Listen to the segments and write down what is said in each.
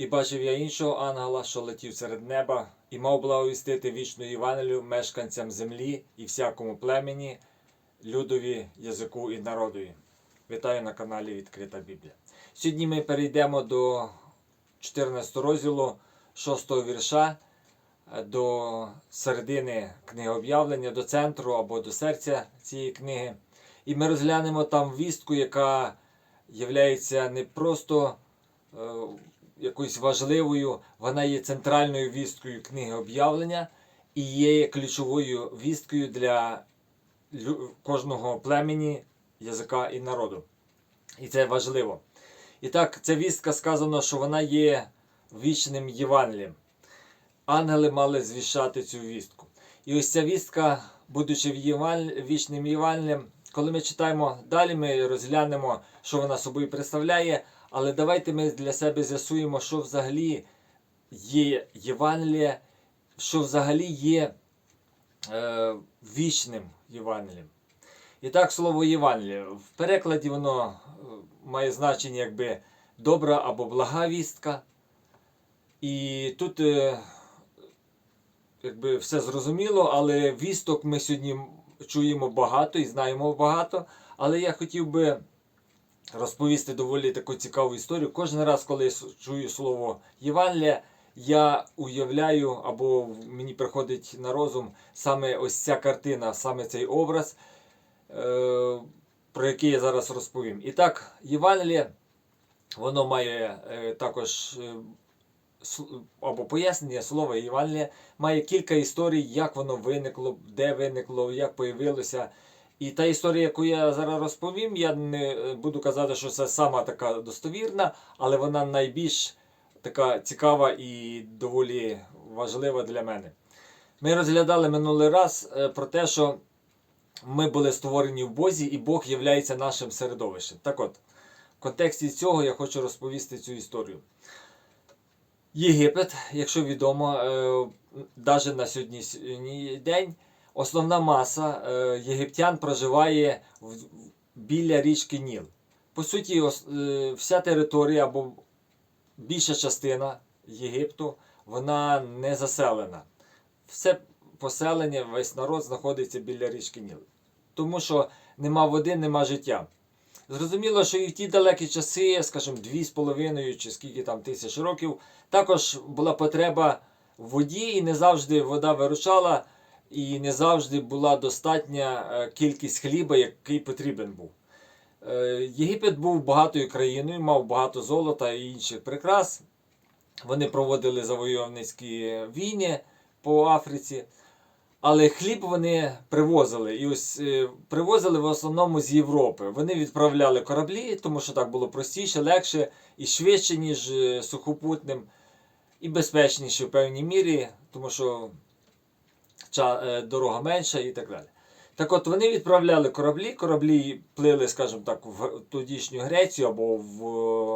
І бачив я іншого ангела, що летів серед неба, і мав благовістити вічну Євангелію мешканцям землі і всякому племені, людові, язику і народові. Вітаю на каналі Відкрита Біблія. Сьогодні ми перейдемо до 14 розділу 6 вірша до середини книги об'явлення, до центру або до серця цієї книги. І ми розглянемо там вістку, яка є не просто е, якоюсь важливою, вона є центральною вісткою книги об'явлення і є ключовою вісткою для кожного племені, язика і народу. І це важливо. І так, ця вістка сказано, що вона є вічним Євангелієм. Ангели мали звіщати цю вістку. І ось ця вістка, будучи вічним Євангелієм, коли ми читаємо далі, ми розглянемо, що вона собою представляє. Але давайте ми для себе з'ясуємо, що взагалі є Євангеліє, що взагалі є е, вічним Євангелієм. І так, слово Євангеліє. В перекладі воно е, має значення якби добра або блага вістка. І тут е, якби все зрозуміло, але вісток ми сьогодні чуємо багато і знаємо багато. Але я хотів би розповісти доволі таку цікаву історію. Кожен раз, коли я чую слово Євангелія, я уявляю або мені приходить на розум саме ось ця картина, саме цей образ, е, про який я зараз розповім. І так, Євангеліє, воно має е, також е, або пояснення слова Євангелія, має кілька історій, як воно виникло, де виникло, як появилося. І та історія, яку я зараз розповім, я не е, буду казати, що це сама така достовірна, але вона найбільш така цікава і доволі важлива для мене. Ми розглядали минулий раз е, про те, що ми були створені в Бозі, і Бог є нашим середовищем. Так от, в контексті цього я хочу розповісти цю історію. Єгипет, якщо відомо, навіть на сьогоднішній день основна маса е, єгиптян проживає біля річки Ніл. По суті, е, вся територія або більша частина Єгипту вона не заселена. Все поселення, весь народ знаходиться біля річки Ніл. Тому що нема води, нема життя. Зрозуміло, що і в ті далекі часи, скажімо, дві з половиною чи скільки там тисяч років, також була потреба в воді, і не завжди вода виручала, і не завжди була достатня е, кількість хліба, який потрібен був. Е, Єгипет був багатою країною, мав багато золота і інших прикрас. Вони проводили завойовницькі війни по Африці. Але хліб вони привозили. І ось е, привозили в основному з Європи. Вони відправляли кораблі, тому що так було простіше, легше і швидше, ніж сухопутним, і безпечніше в певній мірі, тому що дорога менша і так далі. Так от вони відправляли кораблі, кораблі плили, скажімо так, в тодішню Грецію або в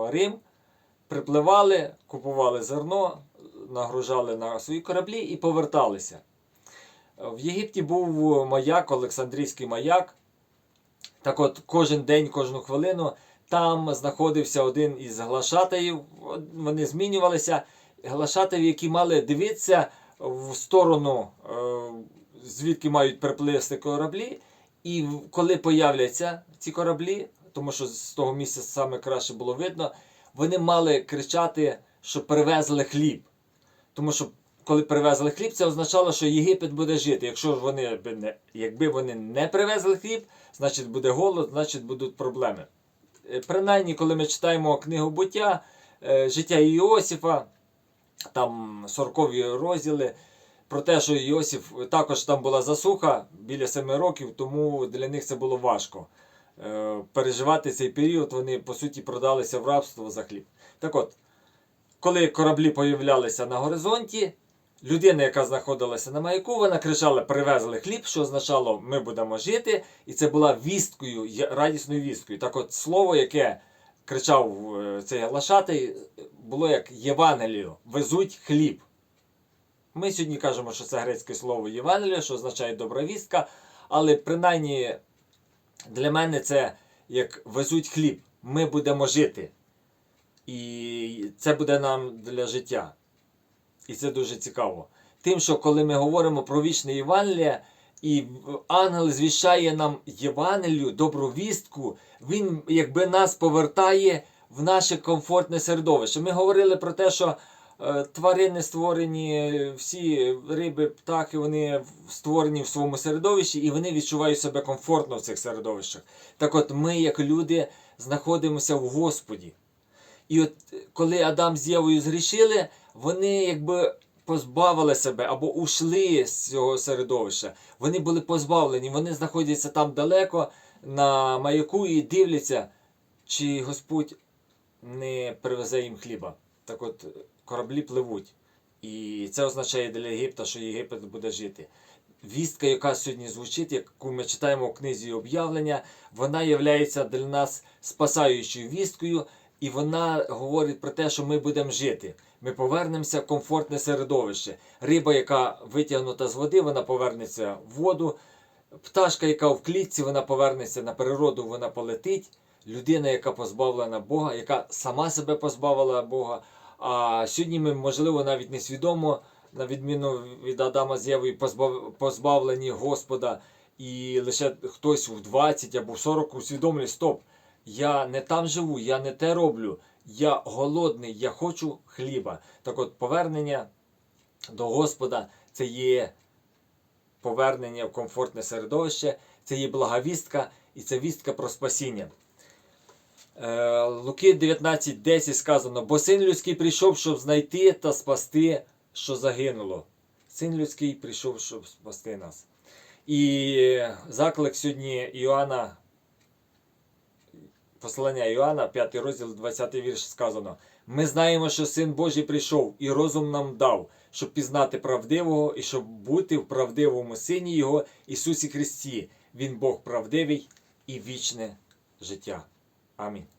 е, Рим, припливали, купували зерно, нагружали на свої кораблі і поверталися. В Єгипті був маяк, Олександрійський маяк. Так от, кожен день, кожну хвилину там знаходився один із глашатаїв. Вони змінювалися. Глашатаїв, які мали дивитися в сторону, е, звідки мають приплисти кораблі. І коли появляться ці кораблі, тому що з того місця саме краще було видно, вони мали кричати, що привезли хліб. Тому що коли привезли хліб, це означало, що Єгипет буде жити. Якщо ж вони не, якби вони не привезли хліб, значить буде голод, значить будуть проблеми. Е, Принаймні, коли ми читаємо книгу буття, е, життя Іосифа, там 40 розділи, про те, що Іосиф також там була засуха біля 7 років, тому для них це було важко. Е, Переживати цей період, вони по суті продалися в рабство за хліб. Так от, коли кораблі появлялися на горизонті, людина, яка знаходилася на маяку, вона кричала: привезли хліб, що означало, ми будемо жити. І це була вісткою, радісною вісткою. Так от слово, яке кричав е, цей глашатий, було як Євангелію, везуть хліб. Ми сьогодні кажемо, що це грецьке слово Євангелія, що означає добра вістка, але принаймні для мене це як везуть хліб. Ми будемо жити. І це буде нам для життя. І це дуже цікаво. Тим, що коли ми говоримо про вічне Євангеліє, і ангел звіщає нам Євангелію, добру вістку, він якби нас повертає в наше комфортне середовище. Ми говорили про те, що е, тварини створені, всі риби, птахи, вони створені в своєму середовищі і вони відчувають себе комфортно в цих середовищах. Так от ми, як люди, знаходимося в Господі. І от коли Адам з Євою згрішили, вони якби позбавили себе або ушли з цього середовища. Вони були позбавлені, вони знаходяться там далеко на маяку і дивляться, чи Господь не привезе їм хліба. Так от кораблі пливуть. І це означає для Єгипта, що Єгипет буде жити. Вістка, яка сьогодні звучить, яку ми читаємо в книзі об'явлення, вона є для нас спасаючою вісткою, і вона говорить про те, що ми будемо жити. Ми повернемося в комфортне середовище. Риба, яка витягнута з води, вона повернеться в воду. Пташка, яка в клітці, вона повернеться на природу, вона полетить. Людина, яка позбавлена Бога, яка сама себе позбавила Бога. А сьогодні ми, можливо, навіть несвідомо, на відміну від Адама з Євою, позбав- позбавлені Господа, і лише хтось в 20 або в 40 усвідомлює, стоп, я не там живу, я не те роблю, я голодний, я хочу хліба. Так от повернення до Господа це є повернення в комфортне середовище, це є благовістка і це вістка про спасіння. Е, Луки 19.10 сказано, бо син людський прийшов, щоб знайти та спасти, що загинуло. Син людський прийшов, щоб спасти нас. І заклик сьогодні Іоанна, послання Іоанна, 5 розділ, 20 вірш сказано. Ми знаємо, що Син Божий прийшов і розум нам дав, щоб пізнати правдивого і щоб бути в правдивому Сині Його Ісусі Христі. Він Бог правдивий і вічне життя. Amin.